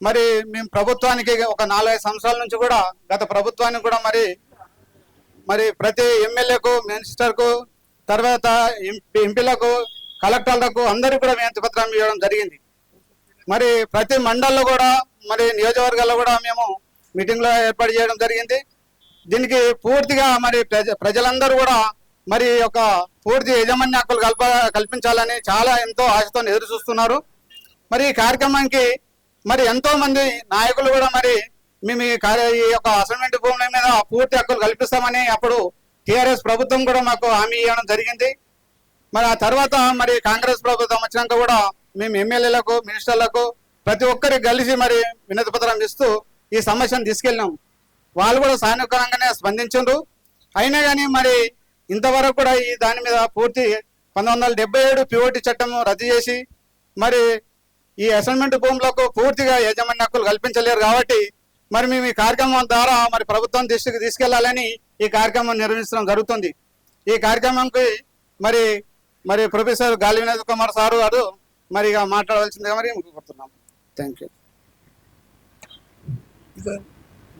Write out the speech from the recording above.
మరి మేము ప్రభుత్వానికి ఒక నాలుగైదు సంవత్సరాల నుంచి కూడా గత ప్రభుత్వానికి కూడా మరి మరి ప్రతి ఎమ్మెల్యేకు మినిస్టర్కు తర్వాత ఎంపీలకు కలెక్టర్లకు అందరికీ కూడా వినతి పత్రం ఇవ్వడం జరిగింది. మరి ప్రతి మండల్లో కూడా మరి నియోజకవర్గాల్లో కూడా మేము మీటింగ్లో ఏర్పాటు చేయడం జరిగింది. దీనికి పూర్తిగా మరి ప్రజ ప్రజలందరూ కూడా మరి ఒక పూర్తి యజమాన్య హక్కులు కల్ప కల్పించాలని చాలా ఎంతో ఆశతో ఎదురు చూస్తున్నారు. మరి ఈ కార్యక్రమానికి మరి ఎంతో మంది నాయకులు కూడా మరి మేము ఈ కార్య ఈ యొక్క అసైన్మెంట్ భూముల మీద పూర్తి హక్కులు కల్పిస్తామని అప్పుడు టిఆర్ఎస్ ప్రభుత్వం కూడా మాకు హామీ ఇవ్వడం జరిగింది. మరి ఆ తర్వాత మరి కాంగ్రెస్ ప్రభుత్వం వచ్చినాక కూడా మేము ఎమ్మెల్యేలకు మినిస్టర్లకు ప్రతి ఒక్కరికి కలిసి మరి వినతి పత్రం ఇస్తూ ఈ సమస్యను తీసుకెళ్ళినాం. వాళ్ళు కూడా సానుకూలంగానే స్పందించారు అయినా కానీ మరి ఇంతవరకు కూడా ఈ దాని మీద పూర్తి పంతొమ్మిది వందల డెబ్బై ఏడు పిఓటి చట్టం రద్దు చేసి మరి ఈ అసైన్మెంట్ భూములకు పూర్తిగా యజమాని హక్కులు కల్పించలేరు కాబట్టి మరి మేము ఈ కార్యక్రమం ద్వారా మరి ప్రభుత్వం దృష్టికి తీసుకెళ్ళాలని ఈ కార్యక్రమం నిర్వహించడం జరుగుతుంది. ఈ కార్యక్రమంకి మరి మరి ప్రొఫెసర్ గాలి వినోద్ కుమార్ సారు గారు మరి ఇక మాట్లాడవలసిందిగా మరి కోరుతున్నాం థ్యాంక్ యూ